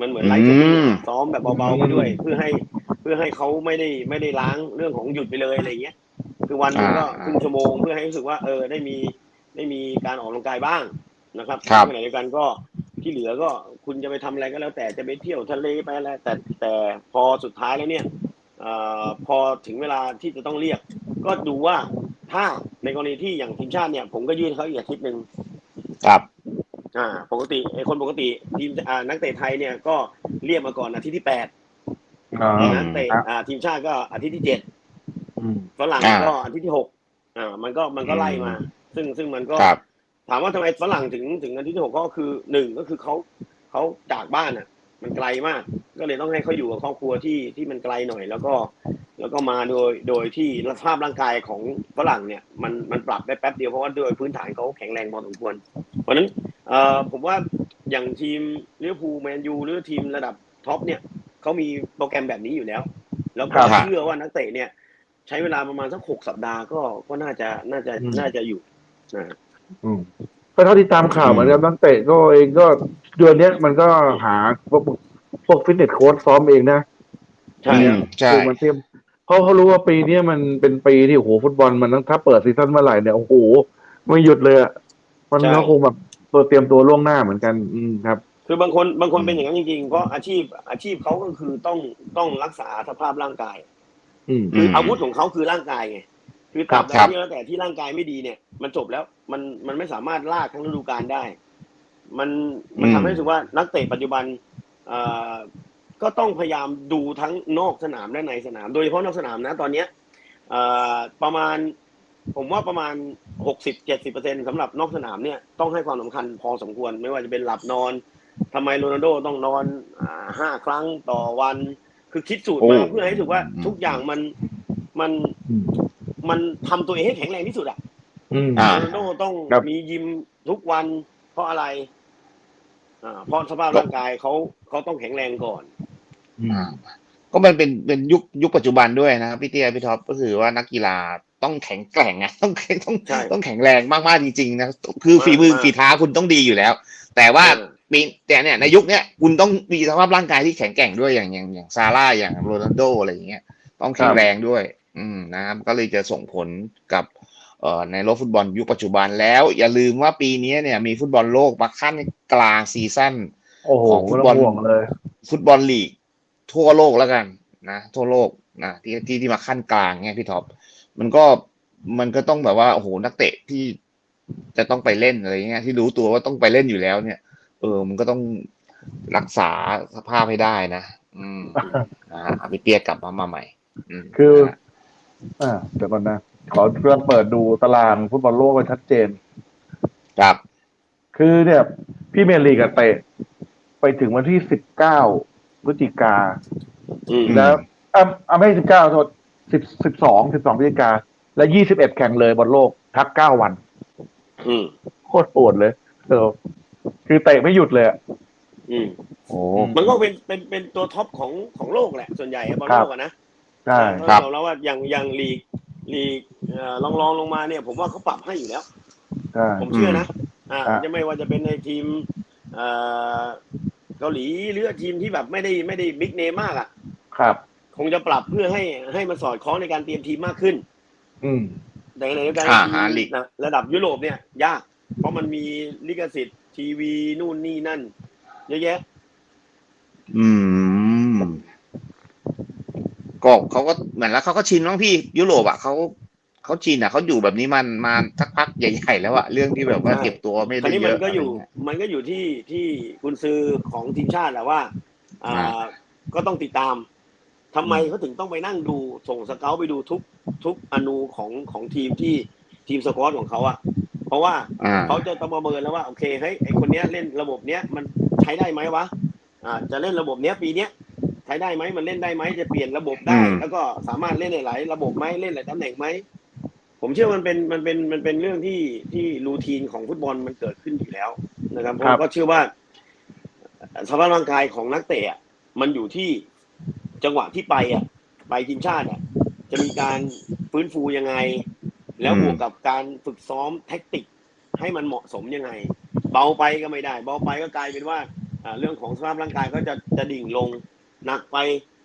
มันเหมือนไลฟ์สตรีมอืมซ้อมแบบเบาๆไปด้วย เพื่อให้ เพื่อให้เขาไม่ได้ไม่ได้ล้างเรื่องของหยุดไปเลยอะไรเงี้ย คือวันหนึงก็อ่าครึ่งชั่วโมงเพื่อให้รู้สึกว่า เออได้มีได้มีการออกกำลังกายบ้างนะครับครับขณะเดียวกันก็ที่เหลือก็คุณจะไปทำอะไรก็แล้ว แต่จะไปเที่ยวทะเลไปอะไรแต่แต่พอสุดท้ายแล้วเนี่ยเอ่อพอถึงเวลาที่จะต้องเรียก ก็ดูว่าถ้าในกรณีที่อย่างทีมชาติเนี่ย ผมก็ยื่นเขาอีกอาทิตย์หนึ่งครับ อ่า ปกติไอ้คนปกติทีมอ่านักเตะไทยเนี่ยก็เรียกมาก่อนอาทิตย์ที่แปดอ่านักเตะอ่า ทีมชาติก็อาทิตย์ที่เจ็ดอืมฝรั่งอ่าก็อาทิตย์ที่หกอ่า มันก็มันก็ไล่มา ซึ่งซึ่งมันก็ครับถามว่าทำไมฝรั่งถึงถึงอาทิตย์ที่หกก็คือหนึ่งก็คือเขาเขาจากบ้านอะ มันไกลมาก ก็เลยต้องให้เขาอยู่กับครอบครัวที่ที่มันไกลหน่อย แล้วก็ แล้วก็มาโดยโดยที่สภาพร่างกายของฝรั่งเนี่ย มันมันปรับได้แป๊บเดียวเพราะว่าโดยพื้นฐานเขาแข็งแรงพอสมควร เพราะฉะนั้น เอ่อผมว่าอย่างทีมลิเวอร์พูลแมนยูหรือทีมระดับท็อปเนี่ยเขามีโปรแกรมแบบนี้อยู่แล้ว แล้วก็ครับเชื่อว่านักเตะเนี่ย ใช้เวลาประมาณสักหกสัปดาห์ก็ก็น่าจะน่าจะอืมน่าจะอยู่นะอืมก็เท่าที่ตามข่าวเหมือนกันนักเตะก็เองก็เดือนเนี้ยมันก็หาพวกพวกฟิตเนสโค้ชซ้อมเองนะใช่อืมใช่คือมันเตรียมเพราะเขารู้ว่าปีเนี้ยมันเป็นปีที่โอ้โหฟุตบอลมันต้องถ้าเปิดซีซั่นเมื่อไหร่เนี่ยโอ้โหไม่หยุดเลยอะมันก็คงแบบ ตัวเตรียมตัวล่วงหน้าเหมือนกัน อืมครับ คือบางคนบางคนเป็นอย่างนั้นจริงๆเพราะอาชีพอาชีพเขาก็คือต้องต้องรักษาสภาพร่างกาย อืม คือมอาวุธของเขาคือร่างกายไงคือตราบใดครับที่แล้วแต่ที่ร่างกายไม่ดีเนี่ย มันจบแล้วมันมันไม่สามารถลากทั้งฤดูกาลได้ มันมันทำให้รู้สึกว่านักเตะปัจจุบันเอ่อก็ต้องพยายามดูทั้งนอกสนามและในสนาม โดยเฉพาะนอกสนามนะ ตอนเนี้ยเอ่อประมาณ ผมว่าประมาณหกสิบเจ็ดสิบเปอร์เซ็นสำหรับนอกสนามเนี่ยต้องให้ความสำคัญพอสมควร ไม่ว่าจะเป็นหลับนอนทำไมโรนัลโดต้องนอนอ่าห้าครั้งต่อวัน คือคิดสูตรมาโอ้เพื่อให้รู้สึกว่าอืมทุกอย่างมันมันอืมมันทำตัวเองให้แข็งแรงที่สุดอะอืมอ่าโรนัลโดต้องครับมียิมทุกวัน เพราะอะไรอ่าเพราะสภาพร่างกายเขาเขาต้องแข็งแรงก่อนอ่าก็มันเป็นเป็นยุคยุคปัจจุบันด้วยนะครับพี่เตี้ยพี่ท็อปก็คือว่านักกีฬา ต้องแข็งแกร่งไงต้องต้องใช่ต้องแข็งแรงมากๆจริงๆนะคือฝีมือมากฝีเท้าคุณต้องดีอยู่แล้ว แต่ว่าเออปีแต่เนี่ยในยุคเนี้ยคุณต้องมีสภาพร่างกายที่แข็งแกร่งด้วยอย่างอย่างอย่างซาร่าอย่างโรนัลโดอะไรอย่างเงี้ยต้องแข็งแรงด้วย อืมนะครับก็เลยจะส่งผลกับเอ่อในโลกฟุตบอลยุคปัจจุบันแล้ว อย่าลืมว่าปีนี้เนี่ยมีฟุตบอลโลกมาขั้นกลางซีซั่นโอ้โหของฟุไม่ตต้บออลงห่วงเลย ฟุตบอลลีก ทั่วโลกแล้วกันนะทั่วโลกนะที่ที่ที่มาขั้นกลางเนี่ยพี่ท็อป มันก็มันก็ต้องแบบว่าโอ้โหนักเตะที่จะต้องไปเล่นอะไรเงี้ยที่รู้ตัวว่าต้องไปเล่นอยู่แล้ว เนี่ย เออ มันก็ต้องรักษาสภาพให้ได้นะอืมนะฮะเอาไปเตี้ยกลับมามาใหม่อืมคือนะฮะอ่าเดี๋ยวก่อนนะขอเรื่องเปิดดูตารางฟุตบอลโลกไว้ชัดเจน ครับ คือเนี่ยพี่เมยร์ลีกอะเตะไปถึงวันที่สิบเก้าพฤศจิกาอืมแล้วอ่าอ่าไม่สิบเก้าโทษ สิบสิบสองสิบสองพฤศจิกา และยี่สิบเอ็ดแข่งเลยบอลโลกพักเก้าวัน อืมโคตรปวดเลยเออคือเตะไม่หยุดเลยอะอืมโอ้มันก็เป็นเป็นเป็นตัวท็อปของของโลกแหละ ส่วนใหญ่บอลครัโลบกอะนะใช่เพาะครับเราแล้วว่าอย่างอย่างลีกลีกเอ่อลองลองลงมาเนี่ย ผมว่าเขาปรับให้อยู่แล้วใช่ผมเชื่อนะอ่าอะจะไม่ว่าจะเป็นในทีมเอ่อเกาหลีหรือทีมที่แบบไม่ได้ไม่ได้บิ๊กเนมมากอะ ครับ คงจะปรับเพื่อให้ให้มันสอดคล้องในการเตรียมทีมมากขึ้น อืมแต่ในเดียวกันอ่าทีมหาลีกนะระดับยุโรปเนี่ย ยาก เพราะมันมีลิขสิทธิ์ทีวีนู่นนี่นั่น เยอะแยะ อืมก็เขาก็เหมือนแล้วเขาก็ชินบ้างพี่ยุโรปอะเขาเขาชินอะเขาอยู่แบบนี้มันมาสักพักใหญ่ๆแล้วอะเรื่องที่แบบว่าใช่ เก็บตัวไม่คราวได้นี้เยมันอะก็อยู่ะไรเงี้มันก็อยู่ที่ที่กุนซือของทีมชาติแหละว่า อ่า อ่า ก็ต้องติดตาม ทำไมเขาถึงต้องไปนั่งดูส่งสเกลไปดูทุกทุกอนูของของทีมที่ทีมสกอตของเขาอะเพราะว่าอ่าเขาจะต้องประเมินแล้วว่าโอเคเฮ้ยไอคนเนี้ยเล่นระบบเนี้ยมันใช้ได้ไหมวะอ่าจะเล่นระบบเนี้ยปีเนี้ยใช้ได้ไหมมันเล่นได้ไหมจะเปลี่ยนระบบได้อืมแล้วก็สามารถเล่นในหลายระบบไหมเล่นหลายตำแหน่งไหมผมเชื่อมันเป็นมันเป็นมันเป็นเรื่องที่ที่รูทีนของฟุตบอลมันเกิดขึ้นอยู่แล้วนะครับผครัมบก็เชื่อว่าสภาพร่างกายของนักเตะอะมันอยู่ที่ จังหวะที่ไปอะ ไปทีมชาติอะ จะมีการฟื้นฟูยังไง แล้วบวกกับการฝึกซ้อมแท็กติกให้มันเหมาะสมยังไง เบาไปก็ไม่ได้ เบาไปก็กลายเป็นว่าเรื่องของสภาพร่างกายก็จะจะดิ่งลงหนักไป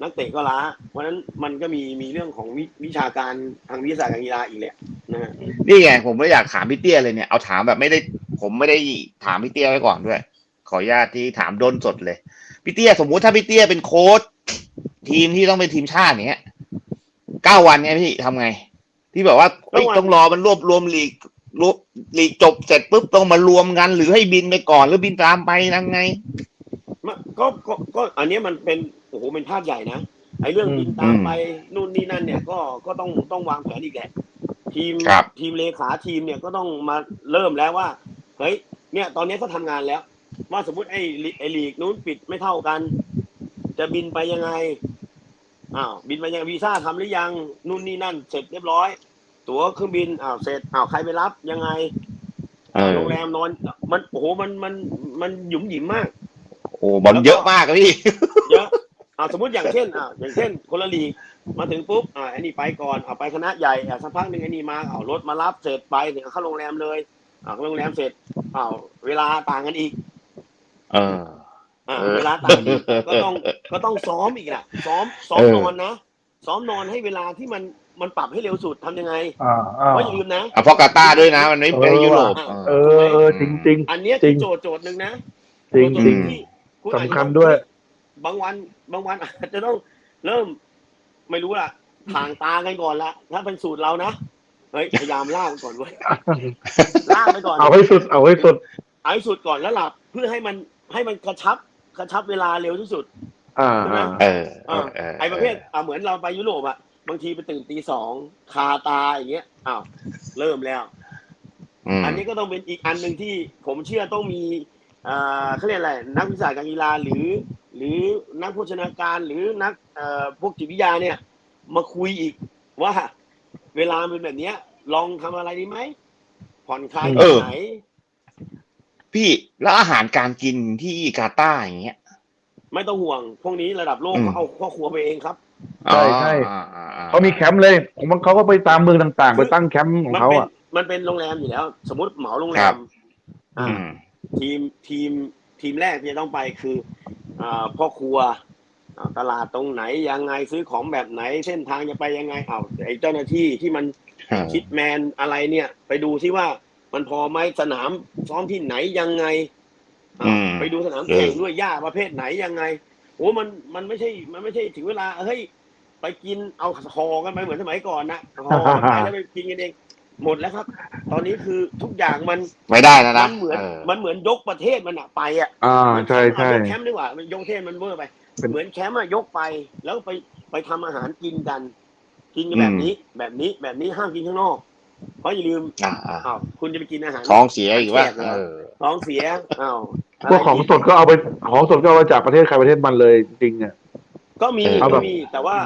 นักเตะก็ล้า เพราะนั้นมันก็มีมีเรื่องของวิวชาการทางวิทยาศาสตร์การกีฬาอีกแหละนะนี่ไงผมไม่อยากถามพี่เตี้ยเลยเนี่ยเอาถามแบบไม่ได้ผมไม่ได้ถามพี่เตี้ยไว้ก่อนด้วย ขออนุญาตที่ถามโดนสดเลยพี่เตี้ยสมมุติถ้าพี่เตี้ยเป็นโค้ช ทีมที่ต้องเป็นทีมชาติเนี้ยเก้าวันเนี่ยพี่ทำไง ที่แบบว่าเอ้ยต้องรอมันรวบรวมลีกรวบลีกจบเสร็จปุ๊บต้องมารวมกัน หรือให้บินไปก่อนหรือบินตามไปยังไงมันก็ก็ก็อันเนี้ยมันเป็นโอ้โหเป็นภาพใหญ่นะไอ้เรื่องอืมบินตามไปนู่นนี่นั่นเนี่ยก็ก็ต้องต้องวางแผนอีกแหละทีมครับทีมเลขาทีมเนี่ยก็ต้องมาเริ่มแล้วว่าเฮ้ยเนี่ย ตอนนี้เขาทำงานแล้วว่าสมมติไอ้ลีไอ้ลีกนู้นปิดไม่เท่ากัน จะบินไปยังไง อ้าวบินไปยังวีซ่าทำหรือยังนู่นนี่นั่น เสร็จเรียบร้อย ตั๋วเครื่องบินอ้าวเสร็จอ้าวใครไปรับยังไงเออโรงแรมนอน มันโอ้โหมันมันมันหยุมหยิมมาก โอ้บอลเยอะมากอะพี่เยอะอ่าสมมติอย่างเช่นอ่าอย่างเช่นคนละลีกมาถึงปุ๊บอ่าอันนี้ไปก่อนเอาไปคณะใหญ่อ่าสักพักหนึ่งอันนี้มาเอารถมารับเสร็จไปถึงเข้าโรงแรมเลยอ่าเข้าโรงแรมเสร็จอ้าวเวลาต่างกันอีก เออ อ่าเออเวลาต่างกันอีกก็ต้องก็ต้องซ้อมอีกแหละซ้อมซ้อมเออนอนนะซ้อมนอนให้เวลาที่มันมันปรับให้เร็วสุดทำยังไงอ่าอ่าเพราะอย่าลืมนะอะเพราะกาตาร์ด้วยนะ มันไม่เออไม่ยุโรปว่ะเออเออจริงจริงอันเนี้ยจริคืองโจทย์โจทย์หนึ่งนะจริงโจจริทงย์ที่ณอาจจะสำคัญด้วย บางวันบางวันอาจจะต้องเริ่มไม่รู้ล่ะทางตากันก่อนละถ้าเป็นสูตรเรานะเฮ้ยพยายามล่ากก่อนเว้ยล่ากไปก่อนเอาให้สุดเอาให้สุดเอาให้สุดก่อนแล้วหลับเพื่อให้มันให้มันกระชับ กระชับเวลาเร็วที่สุดอ่าใช่ไหมอ่าเออเออเออไอ้ประเภทอะเหมือนเราไปยุโรปอะบางทีไปตื่นตีสองคาตาอย่างเงี้ยอ้าวเริ่มแล้วมอันนี้ก็ต้องเป็นอีกอันหนึ่งที่ผมเชื่อต้องมีอ่าเขาเรียกอะไรนักวิชาการกีฬาหรือ หรือนักโภชนาการหรือนักเอ่อพวกจิตวิทยาเนี่ย มาคุยอีกว่าเวลามันเป็นแบบเนี้ย ลองทำอะไรดีไหมผ่อนคลายเอแบบอไหน พี่แล้วอาหารการกินที่กาตาร์อย่างเงี้ย ไม่ต้องห่วง พวกนี้ระดับโลกอืม เขาเอาพ่อครัวไปเองครับ ใช่ใช่ อ่าอ่าอ่เขามีแคมป์เลย ผมว่าเขาก็ไปตามเมืองต่างๆ ไปตั้งแคมป์ของมันเขาเป็นอะ มันเป็นโรงแรมอยู่แล้ว สมมติเหมาโรงแรครัมบอ่า อืม ทีมทีมทีมแรกที่จะต้องไปคืออ่าพ่อครัวอ่าตลาดตรงไหนยังไงซื้อของแบบไหน เส้นทางจะไปยังไงเอาไอ้เจ้าหน้าที่ที่มันคิดแมนอะไรเนี่ย ไปดูที่ว่า มันพอไหมสนามซ้อมที่ไหนยังไงอ่าอืมไปดูสนามเออแข่งด้วยหญ้าประเภทไหนยังไงโอ้มันมันไม่ใช่ มันไม่ใช่ถึงเวลาเฮ้ยไปกินเอาห่อกันไปเหมือนสมัยก่อนนะห่อกันไปแล้วไปกินกันเองหมดแล้วครับ ตอนนี้คือทุกอย่างมันไม่ได้นะมันะนเหมือนเออมันเหมือนยกประเทศมันอะไปอะอ่าใช่ใช่เอายกแคมป์ดีกว่ามันยกประเทศมันเวอร์ไปเป็นเหมือนแคมป์อะยกไป แล้วไปไปทำอาหารกินกัน กินกันแบบนี้ แบบนี้แบบนี้ห้ามกินข้างนอก เพราะอย่าลืมอ่าอ่าอ้าวคุณจะไปกินอาหาร ท้องเสียอีกว่าแขกเหรอเออ ท้องเสียอ้าวพวกของสดก็เอาไปของสดก็เอาไปจากประเทศใครประเทศมันเลยจริงๆอะ ก็มีเอาแบก็บมีแต่ว่า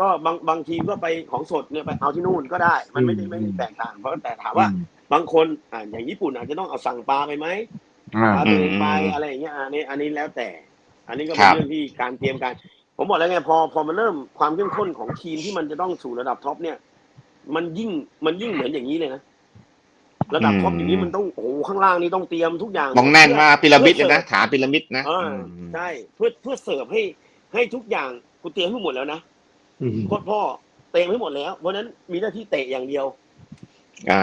ก็บางบางทีมก็ไปของสดเนี่ยไปเอาที่นู่นก็ได้ มันไม่ได้อืมไม่ได้แตกต่างเพราะแต่ถามว่า บางคนอ่าอย่างญี่ปุ่นอาจจะต้องเอาสั่งปลาไปไหมอ่าพาตัวเองไปอืมอะไรอย่างเงี้ยอันนี้อันนี้แล้วแต่ อันนี้ก็คเป็นรับ เรื่องที่การเตรียมการ ผมบอกแล้วไงพอพอมันเริ่มความเข้มข้นของทีมที่มันจะต้องสู่ระดับท็อปเนี่ย มันยิ่งมันยิ่งเหมือนอย่างนี้เลยนะระดับท็อปอย่างนี้มันต้องโอ้โหข้างล่างนี่ต้องเตรียมทุกอย่างต้องแน่นมากพีระมิดเลยพื่อนะฐานพีระมิดนะเอออมใช่เพื่อเพื่อเสิร์ฟให้ให้ทุกอย่างคุณเตรียมให้หมดแล้วนะอืมโคตรพ่อเตรียมให้หมดแล้ว เพราะฉะนั้นมีหน้าที่เตะอย่างเดียว อ่า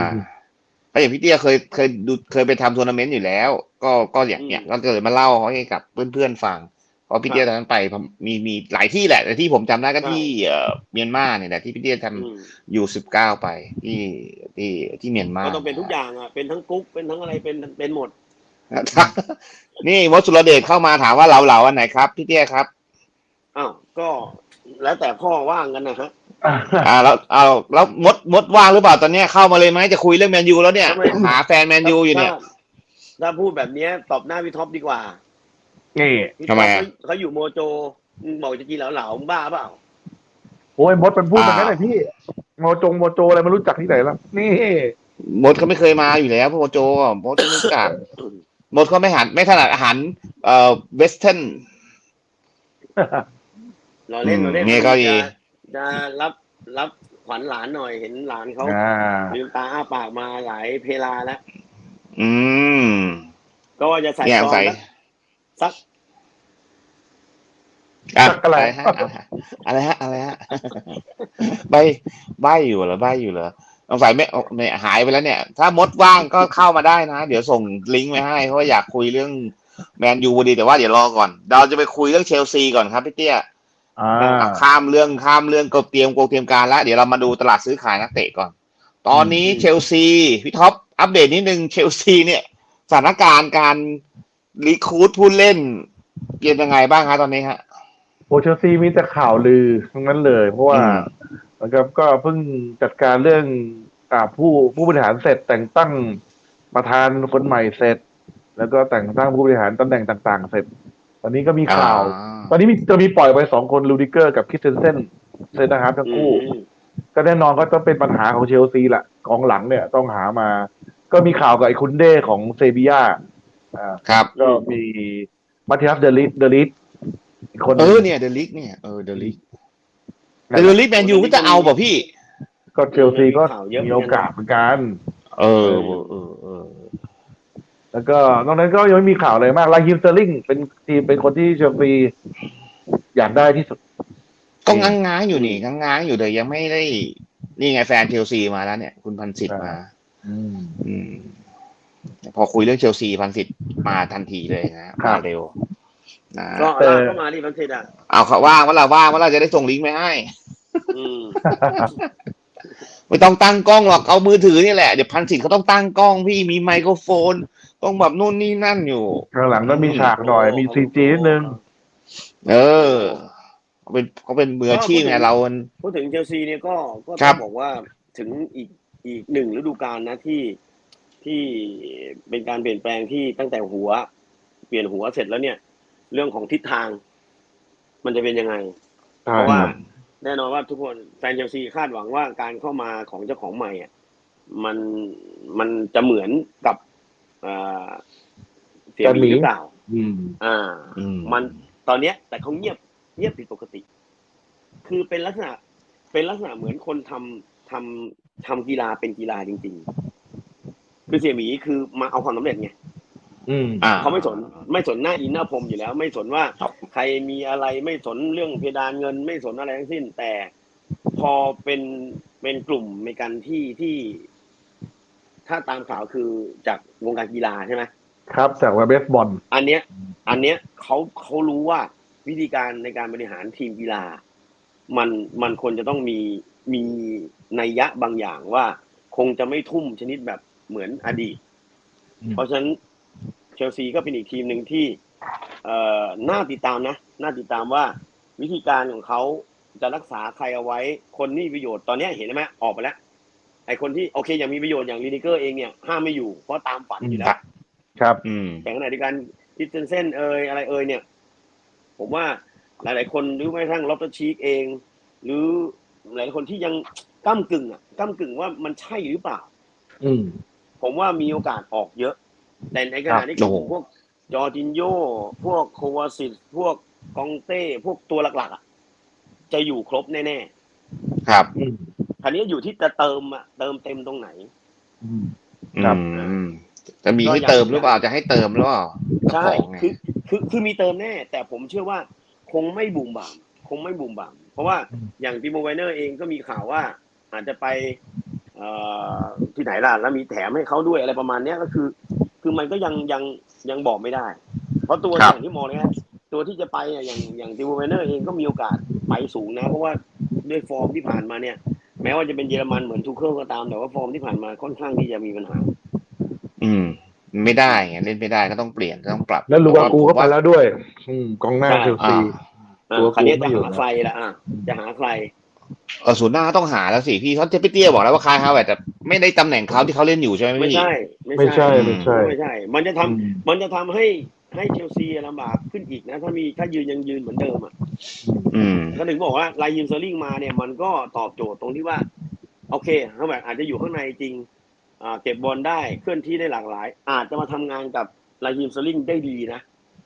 ก็อย่างพี่เตี้ยเคยเคยดูเคยไปทำทัวร์นาเมนต์อยู่แล้ว ก็ก็อย่างเนี้ยอืมก็เลยมาเล่าให้กับเพื่อนๆฟัง เพราะพี่เตี้ยตอนนั้นไปผมมีมีหลายที่แหละ แต่ที่ผมจำได้ก็ที่เอ่อเมียนมาเนี่ยแหละที่พี่เตี้ยทอืมำยูสิบเก้าไปที่ที่ที่เมียนมาก็ต้องเป็นทุกอย่างอะเป็นทั้งกุ๊กเป็นทั้งอะไรเป็นเป็นหมดนี่มดสุรเดชเข้ามาถามว่าเราเหลาอันไหนครับพี่เตี้ยครับอ้าวก็แล้วแต่พ่อว่างกันนะฮะอ่าแล้วเอาแล้วมดมดว่างหรือเปล่าตอนเนี้ยเข้ามาเลยไหมจะคุยเรื่องแมนยูแล้วเนี่ยทำไมหาแฟนแมนยูอยู่เนี่ยถ้าถ้าพูดแบบเนี้ยตอบหน้าพี่ท็อปดีกว่า นี่พี่ทำไมท็อปอะเขาเขาอยู่โมโจมึงบอกจะกินเหลาๆมึงบ้าเปล่าโอ้ยมดมันพูดแบบนั้นอ่าเลยพี่โมจงโมโจอะไรไม่รู้จักที่ไหนแล้วนี่มดเขาไม่เคยมาอยู่แล้วพวกโจอะมดไม่รู้จักมดเขาไม่หันไม่ถนัดอาหารเอ่อเวสเทิร์น เราเล่นอืมเราเล่นเนี่ยก็ดี จะจะรับรับขวัญหลานหน่อยเห็นหลานเขาอ่าลืมตาอ้าปากมาหลายเพลาแล้ว อืมก็ว่าจะใส่เนี่ยซองใส่ สัก สักอะสักอะไรอะไร ฮะอะไรฮะอะไรฮะใบใบอยู่เหรอใบอยู่เหรอสงสัยไม่ไม่หายไปแล้วเนี่ย ถ้ามดว่างก็เข้ามาได้นะ เดี๋ยวส่งลิงก์ไว้ให้ เพราะว่าอยากคุยเรื่องแมนยูพอดีแต่ว่าเดี๋ยวรอก่อน เราจะไปคุยเรื่องเชลซีก่อนครับพี่เตี้ยอ่าข้ามเรื่องข้ามเรื่องก็เตรียมโกเตรียมการแล้วเดี๋ยวเรามาดูตลาดซื้อขายนักเตะก่อน ตอนนี้อืมเชลซีพี่ท็อปอัปเดตนิดนึงเชลซีเนี่ยสถานการณ์การ รีคูดผู้เล่นเป็นยังไงบ้างคะตอนนี้ฮะโอเชลซีมีแต่ข่าวลือทั้งนั้นเลย เพราะว่าอืมนะครับก็เพิ่งจัดการเรื่องอ่าผู้ผู้บริหารเสร็จแต่งตั้งประธานคนใหม่เสร็จ แล้วก็แต่งตั้งผู้บริหารตำแหน่งต่าง ๆ เสร็จ ตอนนี้ก็มีข่าวอ่ตอนนี้มีจะมีปล่อยไปสองคนลูดิเกอร์กับคิสเซนเซนเซนนะครับทั้งอืคู่มก็แน่นอนก็ต้องเป็นปัญหาของเชลซีแหละกองหลังเนี่ยต้องหามา ก็มีข่าวกับไอ้คุณเด้ของเซบียาอ่า ครับ ก็มีมาติอัสเดลิสเดลิสอีกคนหเอนึ่งอเนี่ยเดลิกเนี่ยเออเดลิกแต่เดลิกแมนยูก็จะเอาป่ะพี่ ก็เชลซีก็มีข่าวเยอะมีโอกาสเหมือนกัน เออเออเออแล้วก็นอกนั้นก็ยังไม่มีข่าวอะไรมากลาฮิมสเตอร์ลิงเป็นทีมเป็นคนที่เชลซีอยากได้ที่สุด ก็ง้างง้างๆอยู่นี่ง้างง้างๆอยู่แต่ยังไม่ได้ นี่ไงแฟนเชลซีมาแล้วเนี่ย คุณพันสิทธิ์มา อืมอืม พอคุยเรื่องเชลซีพันสิทธิ์มาทันทีเลยนะครัมาบเร็วนะก็แต่ลากเข้ามาดิพันเทศอะเอาเขาว่างว่าเราว่างว่าเราจะได้ส่งลิงก์ไปให้อืมไม่ต้องตั้งกล้องหรอกเอามือถือนี่แหละเดี๋ยวพันสิทธิ์เขาต้องตั้งกล้องพี่มีไมโครโฟน ต้องแบบนู่นนี่นั่นอยู่ข้างหลังก็มีฉากหน่อยมีซีจีนิดนึงเออเขาเป็นเขาเป็นมืออาชีพไงเรามันพูดถึงเชลซีเนี่ยก็ก็ครัต้บองบอกว่าถึงอีกอีกหนึ่งฤดูกาลนะที่ ที่เป็นการเปลี่ยนแปลงที่ตั้งแต่หัว เปลี่ยนหัวเสร็จแล้วเนี่ย เรื่องของทิศทาง มันจะเป็นยังไงใช่เพราะว่าแน่นอนว่าทุกคนแฟนเชลซีคาดหวังว่าการเข้ามาของเจ้าของใหม่อะมันมันจะเหมือนกับอ่าเสียหมีหรือเปล่าอืมอ่าอืมมันตอนเนี้ย แต่เขาเงียบเงียบผิดปกติ คือเป็นลักษณะ เป็นลักษณะเหมือนคนทำทำทำกีฬาเป็นกีฬาจริง ๆ คือเสี่ยหมีคือมาเอาความสำเร็จไงอืม อ่า เขาไม่สนไม่สนหน้าอินหน้าพรมอยู่แล้ว ไม่สนว่าครับ ใครมีอะไรไม่สนเรื่องเพดานเงิน ไม่สนอะไรทั้งสิ้น แต่พอเป็นเป็นกลุ่มในการที่ที่ ถ้าตามข่าวคือจากวงการกีฬาใช่ไหม ครับจากว่าเบสบอล อันเนี้ย อันเนี้ยเขาเขารู้ว่าวิธีการในการบริหารทีมกีฬา มันมันควรจะต้องมีมีนัยยะบางอย่างว่า คงจะไม่ทุ่มชนิดแบบ เหมือนอดีตอืมเพราะฉะนั้นเชลซีก็เป็นอีกทีมหนึ่งที่เอ่อน่าติดตามนะน่าติดตามว่าวิธีการของเขาจะรักษาใครเอาไว้ คนที่มีประโยชน์ตอนเนี้ยเห็นไหมออกไปแล้วไอคนที่โอเคอย่างมีประโยชน์อย่างลีนิเกอร์เองเนี่ยห้ามไม่อยู่เพราะตามฝันอยู่แล้วครับ อืมแต่ขณะเดียวกันคิดเซนเซนเอยอะไรเอยเนี่ย ผมว่าหลาย ๆ คนหรือแม้กระทั่งล็อบเตอร์ชีกเอง หรือหลายๆคนที่ยังก้ากึ่งอะก้ากึ่งว่ามันใช่หรือเปล่า อืม ผมว่ามีโอกาสออกเยอะ แต่ในขณะที่โอ้โหพวกจอร์จินโยพวกโควาซิตพวกกองเต้ พวกตัวหลักๆอะจะอยู่ครบแน่ครับอืมๆคราวนี้อยู่ที่จะเติมอะเติมเต็มตรงไหนอืมอืครับมจะมีให้เติมหรือเปล่าจะให้เติมหรือเปล่าใช่เจ้าของไงคือคือคือมีเติมแน่ แต่ผมเชื่อว่าคงไม่บูมบาม คงไม่บูมบาม เพราะว่าอืมอย่างติโมไวเนอร์เองก็มีข่าวว่าอาจจะไปเอ่อ ที่ไหนล่ะแล้วมีแถมให้เขาด้วยอะไรประมาณเนี้ยก็คือ คือมันก็ยังยังยังบอกไม่ได้ เพราะตัวครับอย่างที่มองเนี่ยตัวที่จะไปอะอย่างอย่างติโมไวเนอร์เองก็มีโอกาสไปสูงนะ เพราะว่าด้วยฟอร์มที่ผ่านมาเนี่ย แม้ว่าจะเป็นเยอรมันเหมือนทูเคิลก็ตามแต่ว่าฟอร์มที่ผ่านมาค่อนข้างที่จะมีปัญหา อืม ไม่ได้ไงเล่นไม่ได้ก็ต้องเปลี่ยนต้องปรับ แล้วลูกากูก็ไปผมแล้วด้วย อืมกองหน้าใช่เชลซีอ่าตัวคราวนี้กูไม่จะอยู่หานะใครละอะจะหาใคร เออศูนย์หน้าก็ต้องหาแล้วสิพี่เขาเจปิเตี้ยบอกแล้วว่าคายฮาวเวร์ดแต่ไม่ได้ตำแหน่งเขาที่เขาเล่นอยู่ใช่ไหมไม่พี่ ใช่ ไม่ใช่ไม่ใช่ ไม่ใช่ มันจะทำอืม มันจะทำให้ให้เชลซีลำบากขึ้นอีกนะ ถ้ามีถ้ายืนยังยืนเหมือนเดิมอะอืม ก็ถึงบอกว่าไลยิมเซอร์ลิงมาเนี่ยมันก็ตอบโจทย์ตรงที่ว่า โอเคเขาแบบอาจจะอยู่ข้างในจริงอ่าเก็บบอลได้เคลื่อนที่ได้หลากหลาย อาจจะมาทำงานกับไลยิมเซอร์ลิงได้ดีนะ